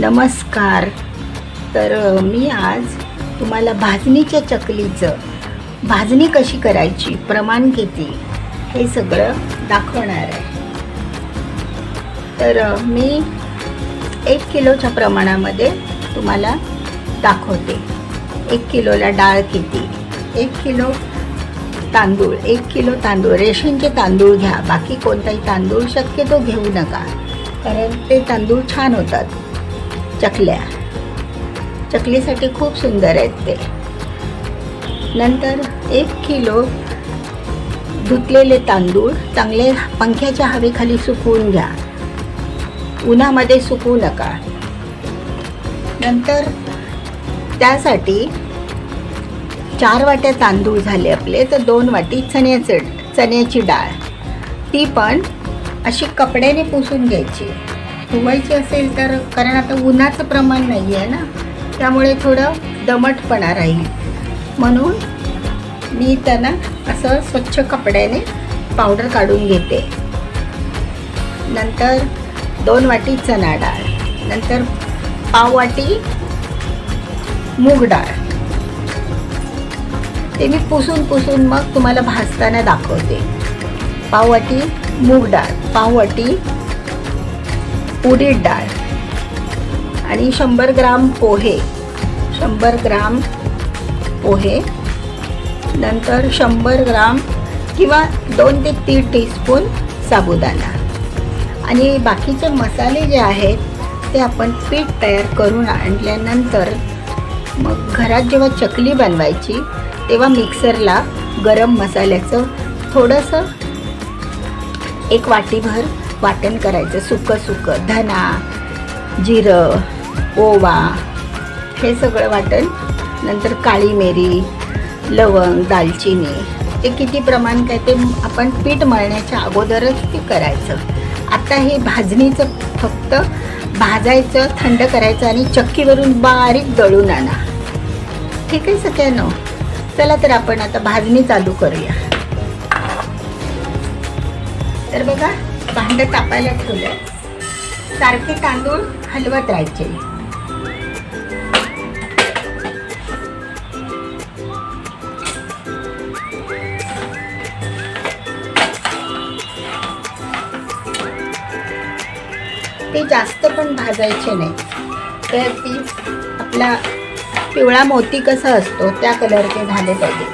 नमस्कार. तर मी आज तुम्हाला भाजणीच्या चकलीचं भाजणी कशी करायची प्रमाण किती हे सगळं दाखवणार आहे. तर मी एक किलोच्या प्रमाणामध्ये तुम्हाला दाखवते. एक किलोला डाळ किती एक किलो तांदूळ एक किलो तांदूळ रेशनचे तांदूळ घ्या. बाकी कोणताही तांदूळ शक्यतो घेऊ नका. कारण ते तांदूळ छान होतात. चकल्या. चकलीसाठी खूप सुंदर आहेत ते. नंतर एक किलो धुतलेले तांदूळ चांगले पंख्याच्या हवेखाली सुकवून घ्या. उन्हामध्ये सुकवू नका. नंतर त्यासाठी चार वाट्या तांदूळ झाले आपले तर दोन वाटी चण्याचे चण्याची डाळ. ती पण अशी कपड्याने पुसून घ्यायची. धुवायची असेल तर कारण आता उन्हाचं प्रमाण नाही आहे ना त्यामुळे थोडं दमटपणा राहील. म्हणून मी त्यांना असं स्वच्छ कपड्याने पावडर काढून घेते. नंतर दोन वाटी चणा डाळ नंतर पाव वाटी मूग डाळ. ते मी पुसून पुसून मग तुम्हाला भाजताना दाखवते. पाववाटी मूग डाळ पाववाटी उडीद डाळ. आणि शंभर ग्राम पोहे. शंभर ग्राम पोहे. नंतर शंभर ग्राम किंवा दोन ते तीन टीस्पून साबुदाणा. आणि बाकीचे मसाले जे आहेत ते आपण पीठ तयार करून आणल्यानंतर मग घरात जेव्हा चकली बनवायची तेव्हा मिक्सरला गरम मसाल्याचं थोडंसं एक वाटीभर वाटण करायचं. सुकं सुकं. धना जिरं ओवा हे सगळं वाटण. नंतर काळी मिरी लवंग दालचिनी. ते किती प्रमाण काय ते आपण पीठ मळण्याच्या अगोदरच ते करायचं. आता हे भाजणीचं फक्त भाजायचं थंड करायचं आणि चक्कीवरून बारीक दळून आणा. ठीक आहे सगळ्यांनो चला तर आपण आता भाजणी चालू करूया. तर बघा भांडं तापायला ठेवलं सारखे तांदूळ हलवत राहायचे. ते जास्त पण भाजायचे नाही. तर ती आपला पिवळा मोती कसा असतो त्या कलरचे झाले पाहिजे.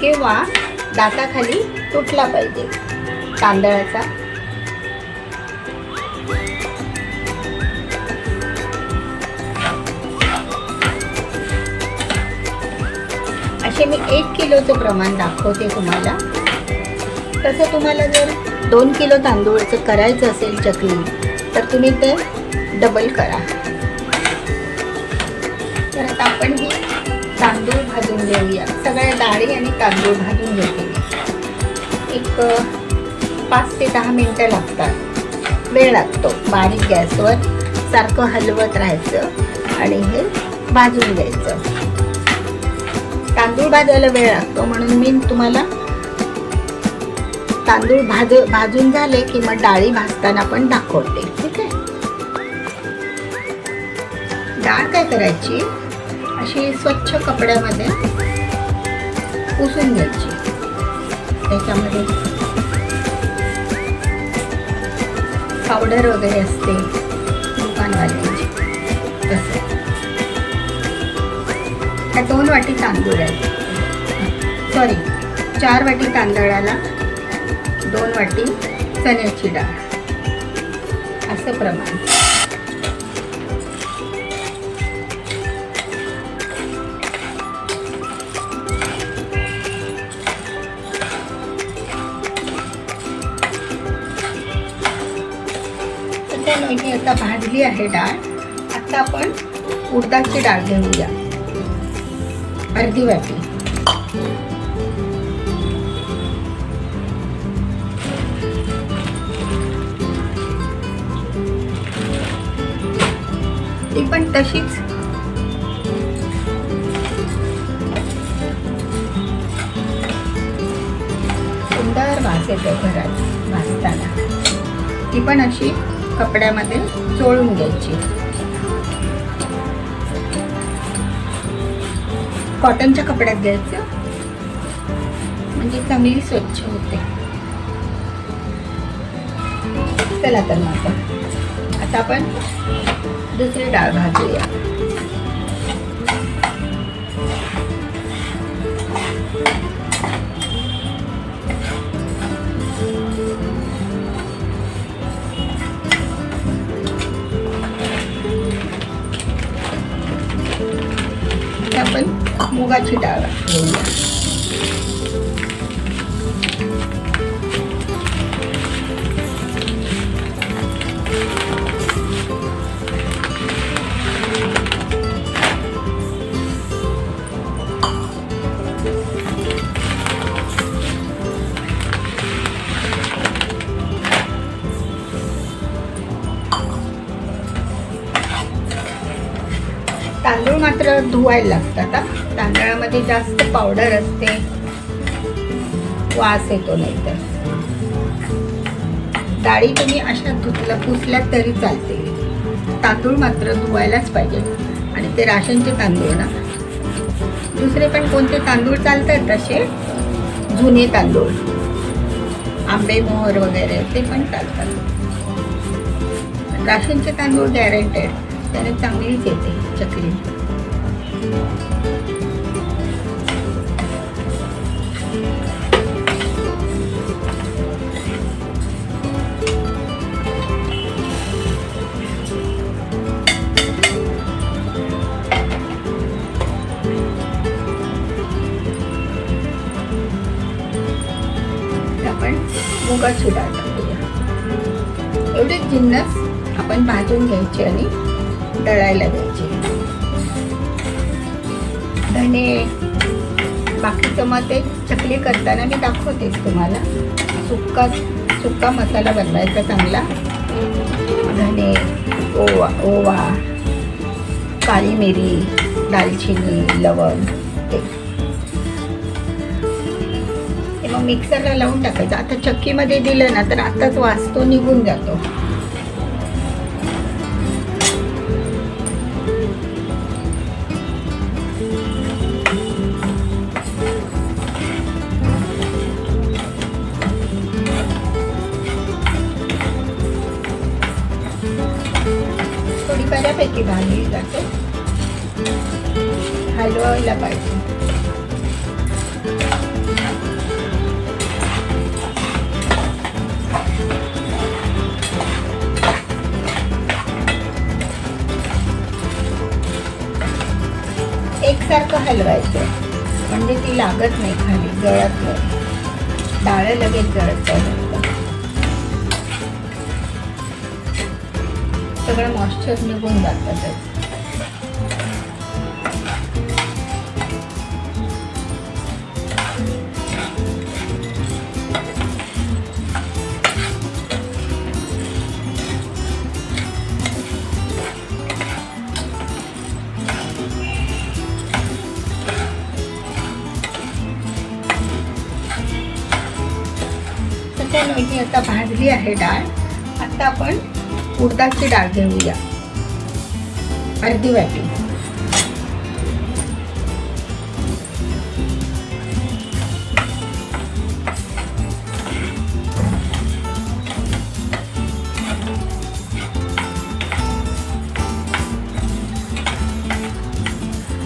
किंवा दाताखाली तुटला पाहिजे. तांदळाचा इथे मी एक किलोचं प्रमाण दाखवते तुम्हाला. तसं तुम्हाला जर दोन किलो तांदूळचं करायचं असेल चकली तर तुम्ही ते डबल करा. तर आता आपण ही तांदूळ भाजून घेऊया. सगळ्या डाळी आणि तांदूळ भाजून घेते. एक पाच ते दहा मिनटं लागतात. वेळ लागतो. बारीक गॅसवर सारखं हलवत राहायचं आणि हे भाजून घ्यायचं. तांदूळ भाजायला वेळ लागतो. म्हणून मी तुम्हाला तांदूळ भाज भाजून झाले की मग डाळी भाजताना पण दाखवते. ठीक आहे? डाळ काय करायची? अशी स्वच्छ कपड्यामध्ये पुसून घ्यायची. त्याच्यामध्ये पावडर वगैरे असते. वाटी तांदूळ आहे. सॉरी चार वाटी तांदळाला दोन वाटी चण्याची डाळ. असं प्रमाण. तर आता भाजली आहे डाळ. आता आपण उडदाची डाळ घेऊया. अर्धी वाटी. ती पण तशीच. सुंदर वास येतो घरात वाचताना ती पण अशी कपड्यामध्ये चोळून घ्यायची. कॉटनच्या कपड्यात घ्यायचं. म्हणजे चांगली स्वच्छ होते. चला तर मग आता आता आपण दुसरी डाळ भाजूया. मुगाची डाळ. घेऊया तांदूळ मात्र धुवायला लागतात हा. तांदळामध्ये जास्त पावडर असते. वास येतो नाही तर डाळी तुम्ही अशा धुतल्या पुसल्या तरी चालते. तांदूळ मात्र धुवायलाच पाहिजे. आणि ते राशनचे तांदूळ ना. दुसरे पण कोणते तांदूळ चालतात तसे? जुने तांदूळ. आंबे मोहर वगैरे ते पण चालतात. राशनचे तांदूळ गॅरंटेड त्याने चांगलीच येते चकली. मुगाची डाळ टाकूया एवढे जिन्नस आपण भाजून घ्यायचे आणि दळायला द्यायचे. धने बाकीचं मग ते चकली करताना मी दाखवतेच तुम्हाला. सुक्का सुक्का मसाला बनवायचा चांगला. धने ओवा ओवा काळी मिरी दालचिनी लवंग ते. मग मिक्सरला लावून टाकायचं. आता चक्कीमध्ये दिलं ना तर आताच वाचतो निघून जातो. थोडी बऱ्यापैकी भाजी जाते. हलवायला पाहिजे. हलवायचं. म्हणजे ती लागत नाही खाली जळत नाही. डाळ लगेच जळत सगळं मॉइश्चर निघून जातातच आता भाजली आहे डाळ. आता आपण उडदाची डाळ घेऊया. अर्धी वाटी.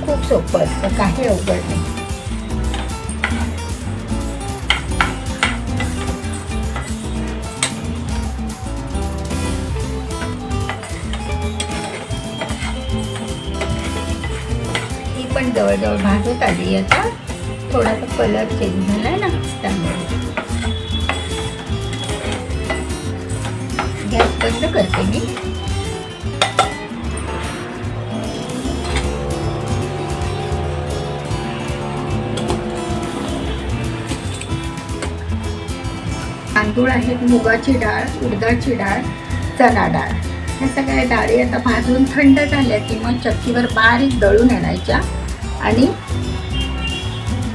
खूप सोपं असतं काही अवघड नाही. छान जवळजवळ भाजत आली आता. थोडासा कलर चेंज झालाय ना त्यामुळे. गॅस बंद करते मी. तांदूळ आहेत मुगाची डाळ उडदाची डाळ चणा डाळ. ह्या सगळ्या डाळी आता भाजून थंड झाल्या की मग चक्कीवर बारीक दळून आणायच्या. आणि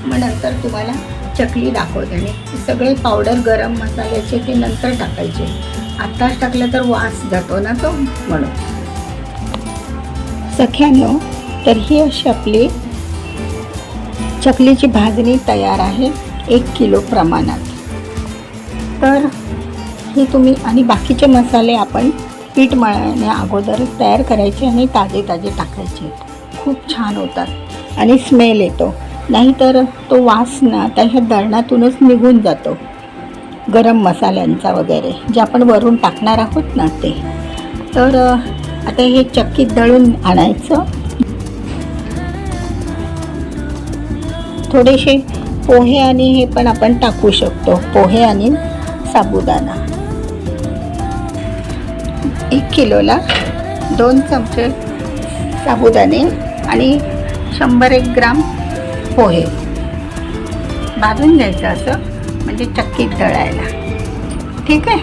मग नंतर तुम्हाला चकली दाखवते. आणि सगळे पावडर गरम मसाल्याचे ते नंतर टाकायचे. आत्ताच टाकलं तर वास जातो ना तो म्हणून. सख्यानो तर ही अशी आपली चकलीची भाजणी तयार आहे एक किलो प्रमाणात. तर हे तुम्ही आणि बाकीचे मसाले आपण पीठ मळण्या अगोदरच तयार करायचे आणि ताजे ताजे टाकायचे. खूप छान होतात. आणि स्मेल येतो. नाहीतर तो वास ना त्या ह्या दळणातूनच निघून जातो. गरम मसाल्यांचा वगैरे जे आपण वरून टाकणार आहोत ना ते. तर आता हे चक्कीत दळून आणायचं. थोडेसे पोहे आणि हे पण आपण टाकू शकतो. पोहे आणि साबुदाणा. एक किलोला दोन चमचे साबुदाणे आणि शंभर एक ग्राम पोहे. भाजून घ्यायचं असं म्हणजे चक्कीत दळायला ठीक आहे?